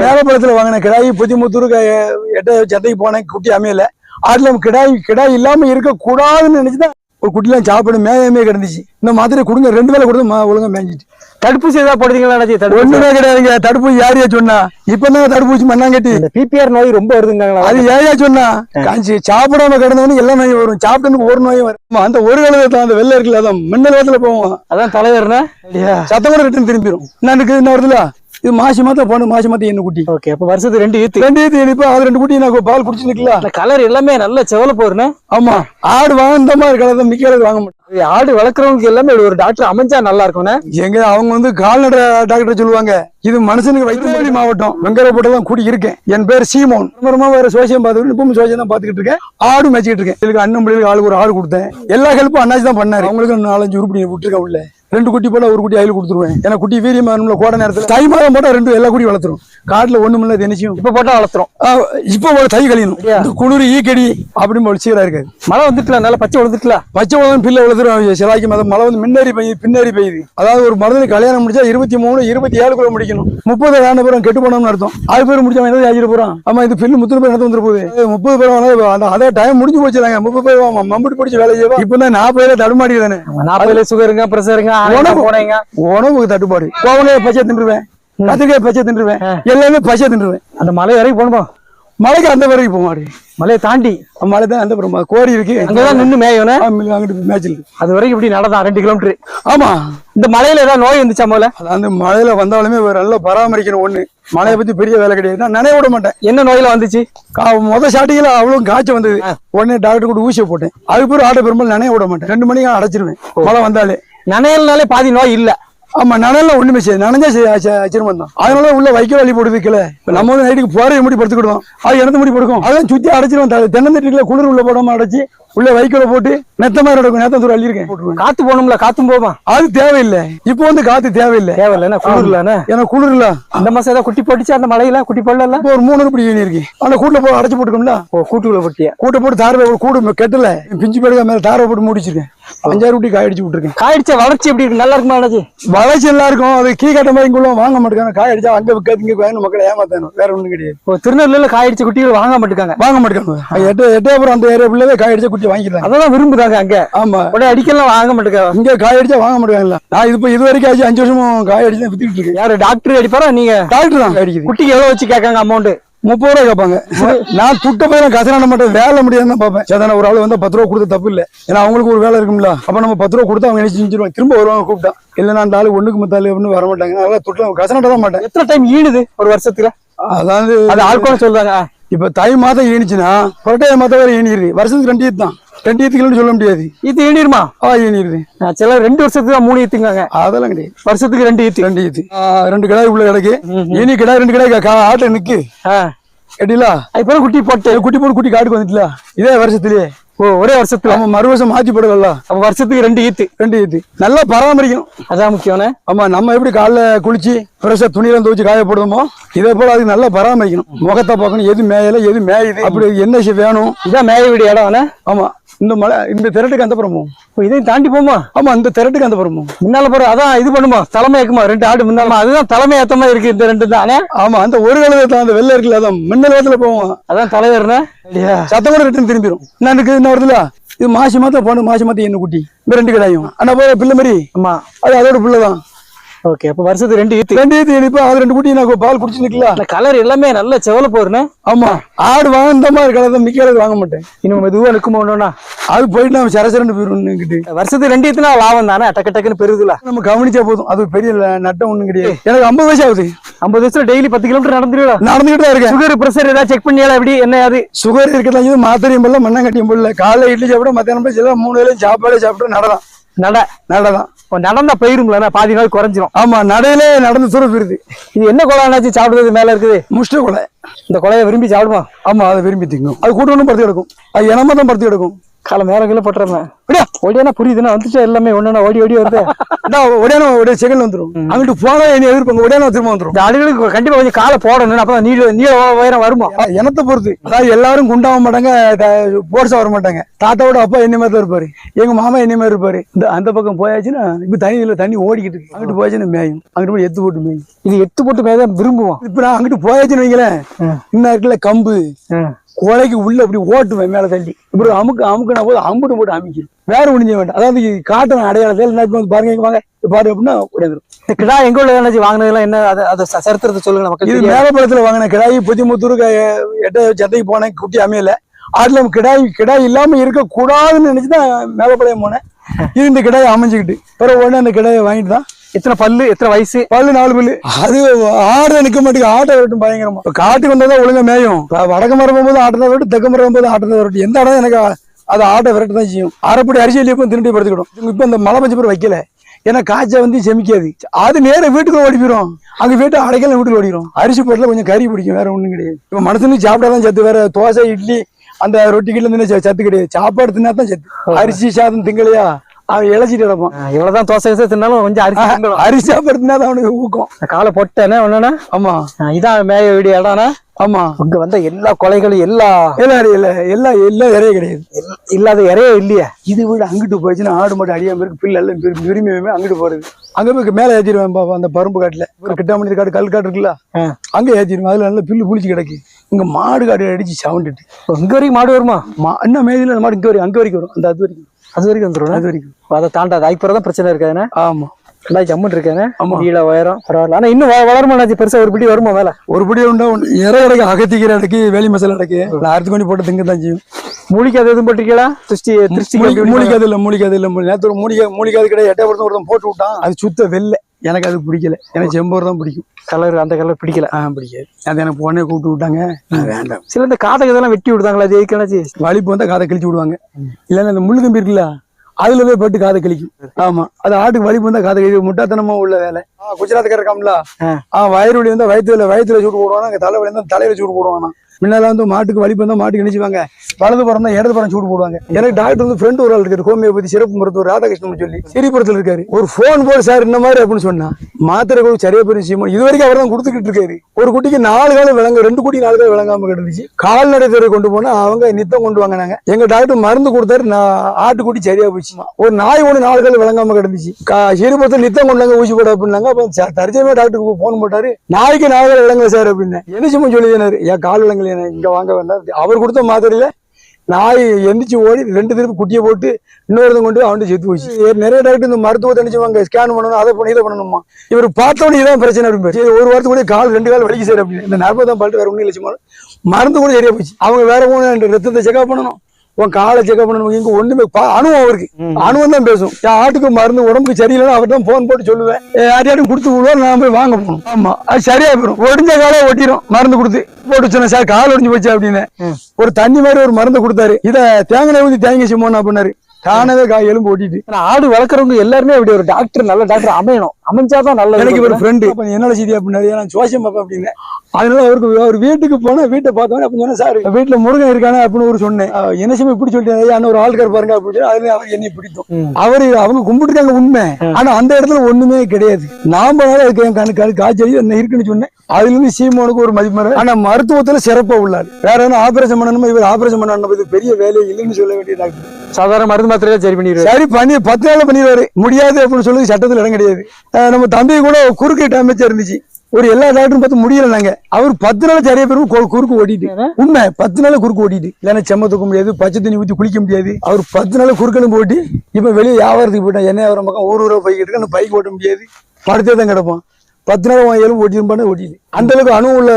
மேலப்பழத்துல வாங்கின கிடாய் புதிமுத்தூர் எட்ட சந்தைக்கு போனேன். குட்டி அமையல. அதுல கிடாய் கிடாய் இல்லாம இருக்க கூடாதுன்னு நினைச்சுதான் ஒரு குட்டிலாம் சாப்பிடு மேயமே கிடந்துச்சு. இந்த மாதிரி கொடுங்க ரெண்டு வேலை கொடுத்து ஒழுங்கா மேய்ஞ்சிட்டு தடுப்பூசி ஏதாவது போடுறீங்களா ஒண்ணுமே கிடையாதுங்க. தடுப்பூசி யாரையா சொன்னா? இப்ப தான் தடுப்பூசி மண்ணாங்கட்டி பிபிஆர் நோய் ரொம்ப வருதுங்களா அது ஏயா சொன்னா? காஞ்சி சாப்பிடாம கிடந்தவனு எல்லா நோயும் வரும். சாப்பிட்டனுக்கு ஒரு நோயும் வரும் அந்த ஒரு கலவை அந்த வெள்ளை இருக்குல்ல அதான் மின்னல் வேகத்துல போவோம். அதான் தலைவர்னா? சத்தம் கூட ரிட்டன் திரும்பிடும் என்ன இருக்கு என்ன வருதுல? இது மாசி மாத்தம் போன மாசி மாத்தம் என்ன குட்டி? ஓகே அப்ப வருஷத்துக்கு ரெண்டு ஈத்து ரெண்டு ஈத்து இனிப்பா அது ரெண்டு குட்டி நான் பால் குடிச்சு நிக்கலாம் அந்த கலர் எல்லாமே நல்ல செவல போறேன்னு ஆமா ஆடு வாங்க மாதிரி கலர் மிக்க கலர் வாங்க மாட்டேன் ஆடு வளர்க்குறவங்களுக்கு எல்லாமே ஒரு டாக்டர் அமைஞ்சா நல்லா இருக்கும்ண்ணே. எங்க அவங்க வந்து கால்நடை டாக்டர் சொல்லுவாங்க இது மனுஷனுக்கு வைத்தியமொழி மாவட்டம் வெங்கரப்பட்ட தான் கூடி இருக்கேன் என் பேர் சீமோன். அப்புறமா வேற சோசியம் பார்த்துட்டு இப்பவும் சோசியம் தான் பார்த்துக்கிட்டு இருக்கேன். ஆடு மேய்ச்சிக்கிட்டு இருக்கேன். இதுக்கு அண்ணன் பிள்ளைகளுக்கு ஆளுக்கு ஒரு ஆடு கொடுத்தேன். எல்லா ஹெல்ப்பும் அண்ணாச்சி தான் பண்ணாரு. அவங்களுக்கு நாலஞ்சு உருப்படி விட்டுருக்கேன் உள்ள. ரெண்டு குட்டி போல ஒரு குட்டி அயில் கொடுத்துருவேன். ஏன்னா குட்டி வீரியம் நம்மள கோடை நேரத்தில். தை மாதம் போட்டா ரெண்டு எல்லா குட்டி வளர்த்துரும். காட்டுல ஒண்ணும் இல்ல தினச்சும் இப்ப போட்டா வளர்த்துறோம் இப்போ ஒரு தை கழியணும். இந்த குளிர் ஈக்கடி அப்படின்னு ஒரு சீரா இருக்காது. மழை வந்துட்டுல நல்லா பச்சை விழுந்துட்டுல பச்சை உலகம் பிள்ளை விழுதுரும் சிலாய்க்கு மதம். மழை வந்து முன்னேறி பெய்யுது பின்னேறி பெய்யுது. அதாவது ஒரு மருந்துக்கு கல்யாணம் முடிச்சா இருபத்தி மூணு இருபத்தி ஏழுக்குள்ள முடிக்கணும். முப்பது ஆண்டு பேரும் கெட்டு போனோம்னு அர்த்தம். அது பேர் முடிச்சா என்ன ஆகிட்டு போறான்? ஆமா இது பில்லு முப்பது பேர் நடந்து வந்துரு போகுது முப்பது பேர் அந்த அதே டைம் முடிஞ்சு போச்சுதாங்க. முப்பது பேர் மம்புட்டி பிடிச்சி வேலை செய்வா இப்போ தான் நாற்பது தடுமாடி தானே நாற்பதுல சுகருங்க பிரஷருங்க. உணவு. உணவுக்கு தட்டுப்பாடு. கோவலையை பச்சை தின்றுவேன். கத்திரிக்காய் பச்சை தின்றுவேன். எல்லாமே பச்சை தின்றுவேன். அந்த மலை வரைக்கும் போகணுமா? மலைக்கு அந்த வரைக்கும் போக மாட்டேன் மலையை தாண்டி. மலை தான் அந்த புறமா கோரி இருக்கு. அங்கதான் நின்னு மேயவனே அங்கிட்டு மேய்ச்சல் அது வரைக்கும் இப்படி நடந்தான் ரெண்டு கிலோமீட்டர் ஆமா. இந்த மலையில ஏதாவது நோய் வந்துச்சா முதல்ல? அந்த மழையில வந்தாலுமே ஒரு நல்லா பராமரிக்கணும் ஒண்ணு. மழையை பத்தி பெரிய வேலை கிடையாது. நான் நினைய விட மாட்டேன். என்ன நோயில வந்துச்சு? முத ஸ்டார்டிங்ல அவ்வளவு காய்ச்சல் வந்தது. உடனே டாக்டர் கூட ஊசியை போட்டேன். அதுக்கு பிறகு ஆட்டை பெரும்பாலும் நினைய விட மாட்டேன். ரெண்டு மணிக்கு அடைச்சிருவேன். மழை வந்தாலே. நனையல்னாலே பாதி நோய் இல்லை. ஆமா நனல்ல ஒண்ணுமே செய்யாது. நனைஞ்சா சிரமம் தான் அதனால உள்ள வைக்கோல் வழி போட்டு வைக்கல. நம்ம வந்து நைட்டுக்கு போறைய முடி படுத்துக்கிடுவோம். அது இடத்து முடி படுக்கும். அதான் சுத்தி அடைச்சிருவோம் த- தென்னந்தட்டில குளிர் உள்ள போடாம அடைச்சி உள்ள வைக்கோல போட்டு நெத்த மாதிரி நடக்கும். நேத்தம் தூரம் அள்ளியிருக்கேன். காத்து போகணும்ல காத்தும் போமா? அது தேவையில்லை. இப்போ வந்து காத்து தேவையில்லை. தேவையில்ல குளிர்லண்ணே ஏன்னா குளிர் இல்ல இந்த மாசம் ஏதாவது குட்டி போட்டுச்சு? அந்த மலையில குட்டி போடல ஒரு மூணு ஈனி இருக்கு அந்த கூட்டுல போய் அடைச்சு போட்டுக்கோம்ல ஓ கூட்டுக்குள்ள போட்டியா? கூட்டை போட்டு தார கூடு கெட்டல. பிஞ்சு பேடுக்க மேல தார போட்டு முடிச்சிருக்கேன். அஞ்சாறு குட்டி காய் அடிச்சு விட்டுருக்கேன். காய்ச்ச வளர்ச்சி எப்படி இருக்கு? நல்லா இருக்குமா அண்ணாச்சி? வளர்ச்சி எல்லாம் இருக்கும். அது கீ கட்ட மாதிரி இங்குள்ள வாங்க மாட்டேங்காங்க காய் அடிச்சா அங்க விற்காது இங்க மக்களை ஏமாத்தானும் வேற ஒண்ணும் கிடையாது. திருநெல்வேலியில காய்ச்ச குட்டிகள் வாங்க மாட்டுக்காங்க. வாங்க மாட்டேங்காங்க எட்டு எட்டயபுரம் அந்த ஏரியா பிள்ளைவே காய் அடிச்சா குட்டி வாங்கிக்கிறாங்க அதெல்லாம் விரும்புதாங்க அங்க. ஆமா. உடனே அடிக்கலாம் வாங்க மாட்டுக்காங்க இங்க காய் அடிச்சா வாங்க மாட்டேங்காங்களா நான் இது இது வரைக்கும் ஆச்சு அஞ்சு வருஷமும் காய் அடிச்சு தான் வித்துக்கிட்டு இருக்கேன். யாரு டாக்டர் அடிப்பாரா நீங்க? டாக்டர் தான். அடிக்குது. குட்டிக்கு எவ்வளவு வச்சு கேட்காங்க அமௌண்ட் முப்பது ரூபா கேட்பாங்க. நான் துட்ட போய் நான் கசனான மாட்டேன். வேலை முடியாது தான் பார்ப்பேன். சரி ஒரு ஆள் வந்து பத்து ரூபா கொடுத்து தப்பு இல்லை. ஏன்னா அவங்களுக்கு ஒரு வேலை இருக்கும்ல. அப்ப நம்ம பத்து ரூபா கொடுத்தா அவங்க என்ன செஞ்சிருவாங்க? திரும்ப வருவாங்க கூப்பிட்டா. இல்லைன்னா அந்த ஆளு ஒண்ணுக்கு மத்தாள் அப்படின்னு வர மாட்டாங்க. அதனால துட்ட கசனாட்ட தான் மாட்டேன் எத்தனை டைம் ஈடுது ஒரு வருஷத்துல? அதாவது அது ஆட்களும் சொல்றாங்க இப்ப தை மாதம் ஈனிச்சுன்னா புரட்டாய மாதம் வரை ஈனிடுது வருஷத்துக்கு ரெண்டு ஈத்து தான். ரெண்டு ஈத்துக்கள்னு சொல்ல முடியாது. ஈத்து ஈடிருமா ஆ ஈனிடுது சில ரெண்டு வருஷத்துக்கு தான் மூணு ஈத்துங்காங்க. அதெல்லாம் கிடையாது. வருஷத்துக்கு ரெண்டு ஈத்து. ரெண்டு ஈத்து. ரெண்டு கிடாய் உள்ள கிடக்கு. ஈனி கிடாய் ரெண்டு கிடாய் கா- ஆட்டை நிக்கு. ஆ. கேட்டீங்களா? இப்பதான் குட்டி போட்டு. குட்டி போட்டு குட்டி காட்டுக்கு வந்துட்டுல. இதே வருஷத்துலயே ஓ ஒரே வருஷத்துல? நம்ம மறு வருஷம் மாத்தி போடல அப்ப வருஷத்துக்கு ரெண்டு ஈத்து. ரெண்டு ஈத்து. நல்லா பராமரிக்கணும். அதான் முக்கியம்ண்ணே ஆமா நம்ம எப்படி காலைல குளிச்சு ஃப்ரெஷ்ஷா துணியெல்லாம் துவச்சு காய போடுவோமோ இதே போல அதுக்கு நல்லா பராமரிக்கணும். முகத்தை பார்க்கணும். எது மேயல எது மேயுது அப்படி என்ன செய்ய வேணும். இதான் மேய வீடு இடம்ண்ணே ஆமா இந்த மலை இந்த திரட்டுக்கு அந்த புறமும் இதையும் தாண்டி போமா? ஆமா இந்த திரட்டுக்கு அந்த புறமும் முன்னால போற அதான் இது பண்ணுமா? தலைமை ஏக்குமா ரெண்டு ஆடு முன்னாலமா அதுதான் தலைமை ஏத்த மாதிரி இருக்கு இந்த ரெண்டு தானே ஆமா அந்த ஒரு கலத்துல அந்த வெள்ளை இருக்குல்ல அதான் மின்னல் வேகத்துல போவோம். அதான் தலைவர்ண்ணே சத்தம் கூட ரிட்டன் திரும்பிடும் என்ன இருக்கு? என்ன வருதுல? இது மாசி மாதம் போன மாசி மாதம் என்ன குட்டி. இந்த ரெண்டு கடாயும். ஆனா போய் பிள்ளை மாதிரி. ஆமா அது அதோட பிள்ளை தான் ஓகே அப்ப வருஷத்துக்கு ரெண்டு ஈத்து ரெண்டு ஈத்து இனிப்பா அது ரெண்டு குட்டி நான் பால் குடிச்சு நிக்கலாம் அந்த கலர் எல்லாமே நல்ல செவல போறேன்னு ஆமா ஆடு வாங்க இந்த மாதிரி கலர் மிக்க கலர் வாங்க மாட்டேன். இன்னும் மெதுவா நிக்குமா ஒண்ணுன்னா? அது போயிட்டு நம்ம சரசரண்டு போயிருந்துக்கிட்டு வருஷத்துக்கு ரெண்டு ஈத்துனா லாபம் தானே டக்கு டக்குன்னு பெருகுதுல. நம்ம கவனிச்சா போதும் அது பெரிய நட்டம் ஒண்ணும் கிடையாது. எனக்கு ஐம்பது வயசு ஆகுது. ஐம்பது வயசுல டெய்லி பத்து கிலோமீட்டர் நடந்துருவா நடந்துகிட்டு தான் இருக்கேன். சுகர் பிரஷர் ஏதாவது செக் பண்ணியால எப்படி என்ன அது? சுகர் இருக்கிறதா மாத்திரையும் போடல மண்ணங்கட்டியும் போடல. காலைல இட்லி சாப்பிட மத்தியானம் போய் மூணு வேலையும் சாப்பாடு சாப்பிட்டு நடதான் நட. நடதான் இப்போ நடந்தா போயிரும்ல பாதி நாள் குறைஞ்சிரும். ஆமா நடையிலே நடந்து போயிருது இது என்ன கொலைனாச்சு சாப்பிடுறது மேல இருக்குது? முஷ்ட கொலை இந்த கொலையை விரும்பி சாப்பிடுமா? ஆமா அதை விரும்பி திங்கும் அது கூட்டணும் படுத்து கிடக்கும் அது இனமா தான் படுத்து கிடக்கும் காலை மேல கீழே போட்டுறேன் ஓடியானா புரியுதுன்னா வந்துச்சு எல்லாமே ஒண்ணு ஓடி ஓடி வருது. உடனே ஒரு செகண்ட் வந்துரும். அங்கிட்டு போனா என்ன எதிர்ப்பாங்க உடனே திரும்ப வந்துரும். இந்த ஆடுகளுக்கு கண்டிப்பா கொஞ்சம் காலை போடணும் அப்பதான் நீள நீள உயரம் வருமா? ஆ, இனத்தை பொறுத்து? அதாவது எல்லாரும் குண்டாக மாட்டாங்க போர்ஸா வர மாட்டாங்க. தாத்தாவோட அப்பா என்ன மாதிரி தான் இருப்பாரு. எங்க மாமா என்ன மாதிரி இருப்பாரு. இந்த அந்த பக்கம் போயாச்சுன்னா இப்ப தண்ணி இல்ல தண்ணி ஓடிக்கிட்டு இருக்கு. அங்கிட்டு போயாச்சுன்னா மேயும். அங்கிட்டு போய் எத்து போட்டு மேயும். இது எத்து போட்டு மேதான் விரும்புவோம் இப்ப நான் அங்கிட்டு போயாச்சுன்னு வைங்களேன். இன்னும் இருக்குல்ல கம்பு. கொலைக்கு உள்ள அப்படி ஓட்டுவேன் மேல தள்ளி. இப்படி அமுக்கு அமுக்குனா போது அம்புட்டு போட்டு அமைக்கும் வேற ஒண்ணு வேண்டாம். அதாவது காட்டுறேன் அடையாளத்தில் என்ன இப்ப வந்து பாருங்க வாங்க. பாரு அப்படின்னா உடையதுரும் இந்த கிடா எங்க உள்ள ஏனாச்சு வாங்கினதெல்லாம் என்ன? அது அது சரித்திரத்தை சொல்லுங்க மக்கள் இது. மேலப்பழத்துல வாங்கின கிடாய் புத்திமுத்தூர் எட்ட சந்தைக்கு போனேன் குட்டி அமையல. அதுல கிடாய் கிடாய் இல்லாம இருக்க கூடாதுன்னு நினைச்சுதான் மேலப்பாளையம் போனேன். இது இந்த கிடாய் அமைஞ்சுக்கிட்டு. பிறகு உடனே அந்த கிடாயை வாங்கிட்டு தான் எத்தனை பல்லு எத்தனை வயசு? பல்லு நாலு பல்லு. அது ஆடு நிக்க மாட்டேங்குது. ஆட்டை விரட்டும் பயங்கரமா. இப்ப காட்டுக்கு வந்தாதான் ஒழுங்கா மேயும். இப்ப வடக்கு மரம் போது ஆட்டை விரட்டு தெற்கு மரம் போது ஆட்டை விரட்டு எந்த இடம் எனக்கு அது ஆட்டை விரட்டு தான் செய்யும். அரைப்படி அரிசி வெளியே திருண்டி படுத்துக்கிடும். இப்ப இந்த மழை பஞ்சு பேர் வைக்கல. ஏன்னா காய்ச்சல் வந்து செமிக்காது. அது நேரா வீட்டுக்குள்ள ஓடி போயிடும் அங்க வீட்டு அடைக்கல வீட்டுக்கு ஓடிடும் அரிசி போட்டுல கொஞ்சம் கறி பிடிக்கும் வேற ஒண்ணும் கிடையாது. இப்ப மனுஷனுக்கு சாப்பிட்டாதான் சத்து வேற தோசை இட்லி அந்த ரொட்டி கிட்ட சத்து கிடையாது. சாப்பாடு தின்னா தான் சத்து. அரிசி சாதம் திங்கலையா அவன் இழைச்சிட்டு கிடப்பான். ஆ, எவ்வளவுதான் தோசை கீசை தின்னாலும் கொஞ்சம் அரிசி. அரிசி சாப்பாடு தின்னா தான் அவனுக்கு ஊக்கம். காலை போட்டேனே ஒண்ணுன்னா ஆமா. இதான் மேய வீடிய இடம்னா ஆமா. அங்க வந்த எல்லா கொலைகளும் எல்லா எல்லாம் அடி- இல்ல எல்லாம் எல்லாம் இறைய கிடையாது. எல்லா- இல்லாத இறையே இல்லையே. இது விட அங்கிட்டு போச்சுன்னா ஆடு மாடு அடியாம இருக்கு பிள்ளை எல்லாம் விரும்பி விரும்பி அங்கிட்டு போறது. அங்க போய் மேல ஏத்திடுவேன் பாப்பா அந்த பரும்பு காட்டுல. ஒரு கிட்டாமணி காடு கல் காடு இருக்குல்ல. அங்க ஏத்திடுவேன் அதுல நல்ல பில்லு புளிச்சு கிடக்கு. இங்க மாடு காடு அடிச்சு சவுண்டுட்டு. இங்க வரைக்கும் மாடு வருமா? மா இன்னும் மேதில மாடு இங்க வரைக்கும் அங்க வரைக்கும் வரும் அந்த அது வரைக்கும் அது வரைக்கும் வந்துடும் அது வரைக்கும். அதை தாண்டாது ஐப்புறம் தான் பிரச்சனை இருக்காதுண்ணே. ஆமா. நல்லா ஜம்முன் இருக்கானே. நீள உயரம் பரவாயில்ல. ஆனா இன்னும் வ- வளருமா அண்ணாச்சி? பெருசா ஒரு பிடி வருமா மேல? ஒரு படி உண்டா இற கிடக்கு அகத்திக்கிற இடக்கு வேலி மசாலா இடக்கு நான் அறுத்து கொண்டு போட்டு திங்க தான் செய்யும். மூலிகை அது எதுவும் போட்டிருக்கீங்களா? திருஷ்டி திருஷ்டி மூலிகை மூலிகாது இல்ல மூலிகாது இல்ல. நேத்து ஒரு மூலிகை மூலிகாது கிடையாது. எட்டை ஒருத்தன் ஒருத்தன் போட்டு விட்டான். அது சுத்த வெள்ளை. எனக்கு அது பிடிக்கல. எனக்கு செம்போர் தான் பிடிக்கும். கலர் அந்த கலர் பிடிக்கல. ஆ பிடிக்காது. அது எனக்கு போனே கூப்பிட்டு விட்டாங்க. வேண்டாம். சில இந்த காதக இதெல்லாம் வெட்டி விடுதாங்களா? அது எதுக்கு அண்ணாச்சி வலிப்பு வந்தா காதை கிழிச்சு விடுவாங்க. இல்லைன்னா அந்த முள்ளு கம்பி இருக்குல்ல அதுல போய் பட்டு காதை கிழிக்கும். ஆமா. அது ஆட்டுக்கு வலிப்பு வந்தா காதை கிழிக்கும். முட்டாத்தனமா உள்ள வேலை. ஆ, குஜராத்துக்கார இருக்காம்ல ஆ. ஆ வயிறு வலி வந்தா வயிற்றுல வயிற்றுல சூடு போடுவாங்க அங்க தலை வலி வந்தா தலையில சூடு போடுவாங்க முன்னால வந்து மாட்டுக்கு வலிப்பு வந்தா மாட்டுக்கு நினைச்சுவாங்க வலது பிறந்தா இடது புறம் சூடு போடுவாங்க. எனக்கு டாக்டர் வந்து ஃப்ரெண்ட் ஒரு ஆள் இருக்காரு ஹோமியோபதி சிறப்பு மருத்துவர் ராதாகிருஷ்ணன் சொல்லி. சிறிபுரத்தில் இருக்காரு. ஒரு ஃபோன் போடு சார் இந்த மாதிரி அப்படின்னு சொன்னா மாத்திரை கூட சரியா பெரிய சீமோன். இது வரைக்கும் அவர் தான் கொடுத்துக்கிட்டு இருக்காரு. ஒரு குட்டிக்கு நாலு காலம் விளங்க ரெண்டு குட்டி நாலு காலம் விளங்காம கிடந்துச்சு. கால்நடை துறை கொண்டு போனா அவங்க நித்தம் கொண்டு வாங்கினாங்க. எங்க டாக்டர் மருந்து கொடுத்தாரு நான் ஆட்டுக்குட்டி சரியா போச்சு ஒரு நாய் ஒண்ணு நாலு காலம் விளங்காம கிடந்துச்சு. சிறுபத்தை நித்தம் கொண்டாங்க ஊசி போட அப்படின்னாங்க. அப்ப தரிசனமே டாக்டருக்கு போன் போட்டாரு. நாய்க்கு நாலு காலம் விளங்க சார் அப்படின்னு. என்ன சும்மா சொல்லி என் கால் விளங்கல இங்கே வாங்க வேண்டாம் அவர் கொடுத்த மாத்திரையில் நாய் எந்திரிச்சு ஓடி ரெண்டு திருப்பி குட்டியை போட்டு இன்னொருத்தன் கொண்டு அவன்ட்டு செத்து போச்சு. நிறைய டாக்டர் இந்த மருத்துவத்தை நினைச்சுவாங்க ஸ்கேன் பண்ணணும் அதை பண்ணி இதை பண்ணணுமா? இவர் பார்த்தோன்னே இதான் பிரச்சனை அப்படின்னு சரி ஒரு வாரத்துக்கு கூட கால் ரெண்டு கால் வலிக்கு சார் அப்படின்னு. இந்த நர்மதான் பாட்டு வேற ஒன்றும் இல்லை மருந்து கூட சரியா போச்சு. அவங்க வேற போன ரத்தத்தை செக்அப் பண்ணணும். உன் காலை செக்அப் பண்ணணும் இங்க ஒண்ணுமே அனுபவம் அவருக்கு. அனுபவம் தான் பேசும். என் ஆட்டுக்கு மருந்து உடம்புக்கு சரியில்லைன்னா அவர் தான் போன் போட்டு சொல்லுவேன். யாரையாரும் கொடுத்து விடுவோம் நான் போய் வாங்க போகணும். ஆமா அது சரியா போயிடும். ஒடிஞ்ச காலை ஒட்டிடும் மருந்து கொடுத்து. போட்டு சொன்னேன் சார் கால் ஒடிஞ்சு போச்சு அப்படின்னு ஒரு தண்ணி மாதிரி ஒரு மருந்து கொடுத்தாரு. இத தேங்காய் ஊத்தி தேங்காய் சிம்மோன்னு அப்படின்னாரு தானவே காய் எலும்பு ஓட்டிட்டு ஆடு வளர்க்குறவங்க எல்லாருமே அப்படி ஒரு டாக்டர் நல்ல டாக்டர் அமையணும். அமைஞ்சாதான் நல்லது. எனக்கு ஒரு ஃப்ரெண்டு என்னோட செய்தி அப்படின்னாரு நான் ஜோசியம் பார்ப்பேன் அப்படின்னு. அதனால அவருக்கு அவர் வீட்டுக்கு போனா வீட்டை பார்த்தோன்னே அப்படி சொன்னேன் சார் வீட்டுல முருகன் இருக்கானே அப்படின்னு ஒரு சொன்னேன். என்ன சமயம் இப்படி சொல்லிட்டு ஐயா ஒரு ஆள்கார் பாருங்க அப்படின்னு அதுல அவர் என்னை பிடிக்கும். அவரு அவங்க கும்பிட்டுருக்காங்க உண்மை. ஆனா அந்த இடத்துல ஒண்ணுமே கிடையாது. நாம இருக்கு என் கணக்கு அது காய்ச்சல் என்ன இருக்குன்னு சொன்னேன். அதுல இருந்து சீமோனுக்கு ஒரு மதிப்பு. ஆனா மருத்துவத்துல சிறப்பா உள்ளாரு. வேற என்ன ஆபரேஷன் பண்ணணுமா? இவர் ஆபரேஷன் பண்ணணும் இது பெரிய வேலையே இல்லைன்னு சொல்ல வேண்டிய டாக்டர் சாதாரண மருந்து மாத்திரையில சரி பண்ணிடுவாரு. சரி பண்ணி பத்து நாள்ல பண்ணிடுவாரு. முடியாது அப்படின்னு சொல்லி சட்டத்துல இடம் கிடையாது. நம்ம தம்பி கூட குறுக்கு டேமேஜ் இருந்துச்சு. ஒரு எல்லா டாக்டரும் பார்த்து முடியல நாங்க. அவர் பத்து நாள் சரியா பேரும் குறுக்கு ஓட்டிட்டு. உண்மை பத்து நாள் குறுக்கு ஓட்டிட்டு. இல்லைன்னா செம்ம தூக்க முடியாது பச்சை தண்ணி ஊத்தி குளிக்க முடியாது. அவர் பத்து நாள் குறுக்கலும் போட்டு இப்ப வெளியே வியாபாரத்துக்கு போயிட்டான் என்ன வியாபாரம் பக்கம் ஊர் ஊரா போய்கிட்டு இருக்கு பைக் ஓட்ட முடியாது. படுத்தே தான் கிடப்பான். பத்து நாள் எலும்பு ஓட்டிருப்பானே ஓட்டிட்டு. அந்த அளவுக்கு அணு உள்ள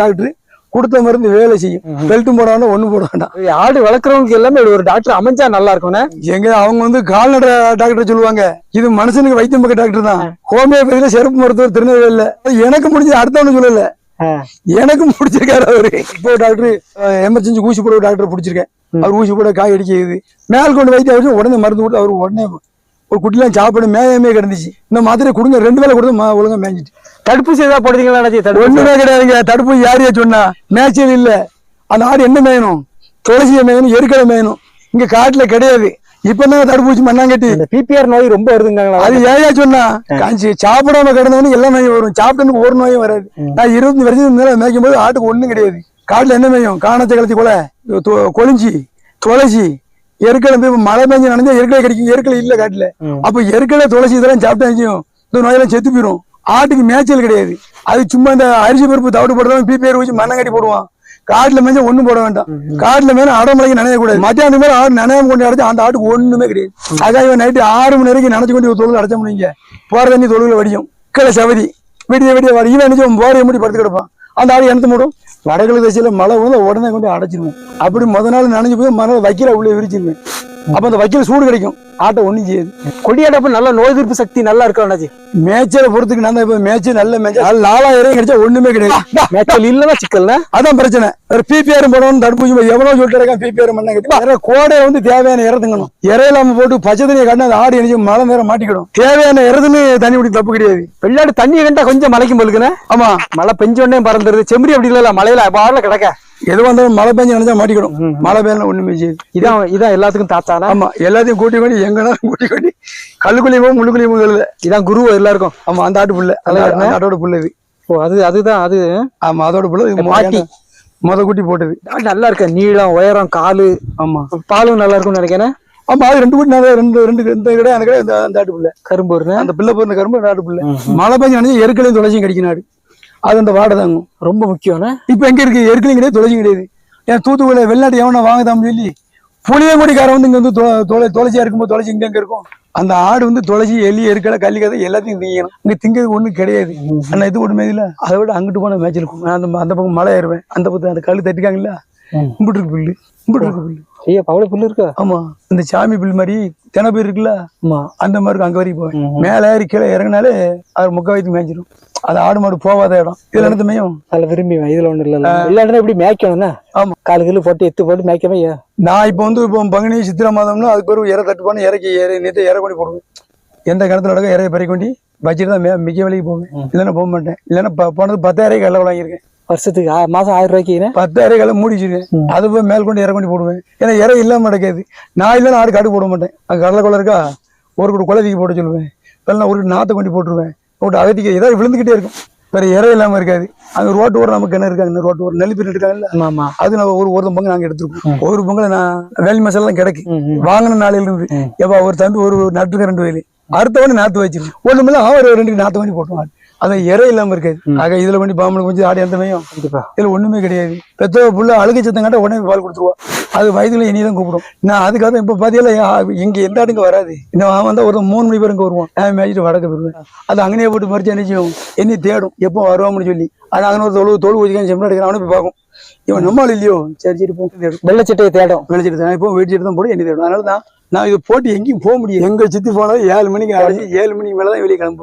டாக்டர் கொடுத்த மருந்து வேலை செய்யும். பெல்ட்டும் போட வேண்டாம் ஒண்ணும் போட வேண்டாம் ஆடு வளர்க்குறவங்களுக்கு எல்லாமே ஒரு டாக்டர் அமைஞ்சா நல்லா இருக்கும்ண்ணே எங்க அவங்க வந்து கால்நடை டாக்டர் சொல்லுவாங்க. இது மனுஷனுக்கு வைத்தியம் பார்க்க டாக்டர் தான். ஹோமியோபதியில சிறப்பு மருத்துவர் திருநெல்வேலியில எனக்கு முடிஞ்சது அடுத்தவனு சொல்லல. எனக்கு முடிச்சிருக்காரு அவரு. இப்போ டாக்டர் எமர்ஜென்சி ஊசி போட டாக்டர் பிடிச்சிருக்கேன். அவர் ஊசி போட காய் அடிக்கிறது மேல் கொண்டு வைத்தியம் வச்சு உடனே மருந்து கொடுத்து அவர் உடனே ஒரு குட்டிலாம் சாப்பிடு மேயமே கிடந்துச்சு. இந்த மாத்திரை கொடுங்க ரெண்டு வேளை கொடுத்து ஒழுங்கா மேய்ஞ்சிட்டு தடுப்பூசி ஏதாவது போடுறீங்களா அண்ணாச்சி? ஒண்ணுமே கிடையாதுங்க. தடுப்பூசி யாரையா சொன்னா? மேய்ச்சல் இல்ல. அந்த ஆடு என்ன மேயணும்? துளசியை மேயணும் எருக்கலை மேயணும். இங்க காட்டுல கிடையாது. இப்ப தான் தடுப்பூசி மண்ணாங்கட்டி. பிபிஆர் நோய் ரொம்ப வருதுங்களா அது ஏயா சொன்னா? காஞ்சி சாப்பிடாம கிடந்தவனு எல்லா நோயும் வரும். சாப்பிட்டனுக்கு ஒரு நோயும் வராது. நான் இருபத்தஞ்சு வருஷத்துக்கு மேல மேய்க்கும் போது ஆட்டுக்கு ஒண்ணும் கிடையாது. காட்டுல என்ன மேயும்? காணத்தை கலத்தி கொலை கொளிஞ்சி துளசி எருக்களை போய் மழை பெஞ்சு நனைஞ்சா எருக்களை கிடைக்கும். எருக்களை இல்ல காட்டுல. அப்ப எருக்களை துளசி இதெல்லாம் சாப்பிட்டா செய்யும்? இந்த நோயெல்லாம் செத்து போயிடும் ஆட்டுக்கு மேய்ச்சல் கிடையாது. அது சும்மா இந்த அரிசி பருப்பு தவிடு போடுறவன் பிபிஆர் வச்சு மண்ணங்கட்டி போடுவான். காட்டுல மேய்ச்சல் ஒண்ணும் போட வேண்டாம். காட்டுல மேல அடமலைக்கு நனைய கூடாது. மத்தியானம் மேல ஆடு நனையாம கொண்டு அடைச்சு அந்த ஆட்டுக்கு ஒண்ணுமே கிடையாது. அதான் இவன் நைட்டு ஆறு மணி வரைக்கும் நினைச்சு கொண்டு தொழில் அடைச்ச முடியுங்க போற தண்ணி தொழில வடியும். கீழே செவதி. விடிய விடிய வடி இவன் நினைச்சு போரைய மூடி படுத்து கிடப்பான். அந்த ஆடு எனத்து மூடும்? வடகிழக்கு திசையில மழை வந்து உடனே கொண்டு அடைச்சிருவேன். அப்படி முத நாள் நினைஞ்சு போய் மழை வைக்கிற உள்ளே விரிச்சிருவேன். அப்ப அந்த வைக்கல சூடு கிடைக்கும். ஆட்டை ஒண்ணும் செய்யாது. கொடியாடப்ப நல்ல நோய் எதிர்ப்பு சக்தி நல்லா இருக்கும் அண்ணாச்சி. மேய்ச்சலை பொறுத்துக்கு நான் இப்ப மேய்ச்சல் நல்ல மேய்ச்சல். அது நாலாயிரம் கிடைச்சா ஒண்ணுமே கிடையாது. மேய்ச்சல் இல்லைன்னா சிக்கல்னா அதான் பிரச்சனை. ஒரு பிபிஆர் போடணும் தடுப்பூசி போய் எவ்வளவு சொல்லிட்டு இருக்கான் பிபிஆர் பண்ண கட்டி. வேற கோடையை வந்து தேவையான இறதுங்கணும் இறையிலாம போட்டு பச்சை தண்ணியை காட்டினா அந்த ஆடு எனக்கு மழை நேரம் மாட்டிக்கிடும். தேவையான இறதுன்னு தண்ணி குடி தப்பு கிடையாது. வெள்ளாடு தண்ணியை கண்டா கொஞ்சம் மலைக்கும் போலுக்குண்ணே. ஆமா. மழை பெஞ்ச உடனே பறந்துருது. செம்பரி அப்படி இல்ல மலையில பாடல கிடக்க. எது வந்தாலும் மழை பெஞ்சு நினைச்சா மாட்டிக்கிடும். மழை பெய்யலாம் ஒண்ணுமே செய்யுது. இதான் இதான் எல்லாத்துக்கும் தாத்தானா ஆமா எல்லாத்தையும் கூட்டி கொண்டு எங்கன்னா கூட்டி கொண்டு கல்லுக்குள்ளேயும் முள்ளுக்குள்ளேயும் எழுத இதான் குரு எல்லாருக்கும். ஆமா அந்த ஆட்டு புள்ள ஆட்டு- ஆட்டோட புள்ள இது. ஓ அது அதுதான் அது. ஆமா அதோட புள்ள பாட்டி. முத குட்டி போட்டது. நல்லா இருக்க. நீளம் உயரம் காலு. ஆமா. பாலும் நல்லா இருக்கும்னு நினைக்கிறேன்? ஆமா அது ரெண்டு குட்டி நான் ரெண்டு ரெண்டு இந்த கடை அந்த கடை அந்த ஆட்டு புள்ள கரும்பு அந்த பிள்ளை பிறந்த கரும்பு நாட்டு பிள்ளை மழை பெஞ்சு நினைச்சு எருக்களையும் துளசியும் கடிக்கும் நாடு. அது அந்த வாடை தாங்கும் ரொம்ப முக்கியம்னா? இப்ப எங்க இருக்கு? எருக்கலையும் கிடையாது துளசியும் கிடையாது ஏன் தூத்துக்குள்ள வெளிநாட்டு எவனை வாங்குதான்னு சொல்லி புளியங்குடிக்காரன் வந்து இங்க வந்து தொலை துளசியா இருக்கும்போது துளசி இங்க எங்க இருக்கும். அந்த ஆடு வந்து துளசி எலி எருக்கலை கள்ளிக்கதை எல்லாத்தையும் திங்கணும் இங்க திங்கிறது ஒண்ணும் கிடையாது. ஆனா இது ஒண்ணு இல்ல. அதை விட அங்கிட்டு போன மேட்ச் இருக்கும். நான் அந்த அந்த பக்கம் மலை ஏறுவேன். அந்த பக்கம் அந்த கல்லு தட்டிக்காங்கல்ல கும்பிட்டு இருக்கு புல்லு. கும்பிட்டு இருக்கு புல்லு. ஐயா பவள புல்லு இருக்கா? ஆமா இந்த சாமி புல் மாதிரி தினப்பேர் இருக்குல்ல ஆமா. அந்த மாதிரி இருக்கும் அங்க வரைக்கும் போவேன். மேல ஏறி கீழே இறங்கினாலே அது முக்க வயிற்று மேய்ஞ்சிரும். அது ஆடு மாடு போகாத இடம். இதுல இருந்து மேயும்? அதுல விரும்பி இதுல ஒண்ணு இல்ல இல்லாட்டினா எப்படி மேய்க்கணும்னா? ஆமா. காலு கீழு போட்டு எத்து போட்டு மேய்க்காம ஐயா நான் இப்போ வந்து இப்போ பங்குனி சித்திரை மாதம்னா அதுக்கு ஒரு இறை தட்டுப்பான இறக்கி இறை நேற்று இறை கொண்டு போடுவேன். எந்த கிணத்துல நடக்க இறைய பறி கொண்டு வச்சுட்டு தான் மே- மிக்க வேலைக்கு போவேன். இல்லைன்னா போக மாட்டேன். இல்லைன்னா போனது பத்தாயிரம் கடலை வாங்கியிருக்கேன் வருஷத்துக்கு மாசம் ஆயிரம் ரூபாய்க்கு பத்தாயிரம் கடலை மூடி வச்சிருக்கேன் அது போய் மேல் கொண்டு இறை கொண்டு போடுவேன். ஏன்னா இறை இல்லாம நடக்காது. நான் இல்லைன்னா ஆடு காடு போட மாட்டேன். அங்கே கடலை கொள்ள இருக்கா? ஒரு கூட குழந்தைக்கு போட சொல்லுவேன். இல்லைன்னா ஒரு நாற்றை கொண்டு போட்டுருவேன். ஒரு அகத்திக்கு ஏதாவது விழுந்துக்கிட்டே இருக்கும். வேற இறை இல்லாம இருக்காது. அங்க ரோட்டு ஓரம் நமக்கு கிணறு இருக்காங்க ரோட்டு ஓரம் நெல் பிரிட்டு இருக்காங்கல்ல ஆமா அது நான் ஒரு ஒரு பங்கு நாங்க எடுத்துருக்கோம். ஒரு பங்குல நான் வேலி மசாலாம் கிடக்கு. வாங்கின நாளையில இருந்து எப்பா ஒரு தம்பி ஒரு நட்டுக்கு ரெண்டு வயலு அடுத்தவனே நாத்து வச்சிருக்கோம் ஒண்ணுமில்ல அவன் ரெண்டு நாத்து பண்ணி போட்டுவான் அது இறை இல்லாம இருக்காது ஆக இதுல பண்ணி பாம்பளை கொஞ்சம் ஆடி அந்த மையம். இதுல ஒண்ணுமே கிடையாது. பெத்த புள்ள அழுகை சத்தம் காட்ட உடனே பால் கொடுத்துருவா. அது வயதுல இனி தான் கூப்பிடும். நான் அதுக்காக இப்ப பாத்தீங்களா இங்க எந்த ஆடுங்க வராது. இன்னும் வந்தா ஒரு மூணு மணி பேர் இங்க வருவான். நான் மேய்ச்சிட்டு வடக்கு போயிருவேன். அது அங்கனே போட்டு மறிச்சு என்ன செய்யும்? என்னை தேடும். எப்போ வருவான்னு சொல்லி. அது அங்கே ஒரு தொழு தொழு வச்சுக்கான் செம்மன் எடுக்கிறான் அவனே போய் பார்க்கும். இவன் நம்மளால இல்லையோ? சரி சரி போ. தேடும் வெள்ளச்சட்டையை தேடும். வெளிச்சிட்டு தான். இப்போ வெடிச்சிட்டு தான் போடு என்னை தேடும். அதனால தான் நான் இது போட்டு எங்கேயும் போக முடியும் எங்க சுத்தி போனாலும் ஏழு மணிக்கு ஏழு மணிக்கு மேல தான் வெளியே கிளம்பும்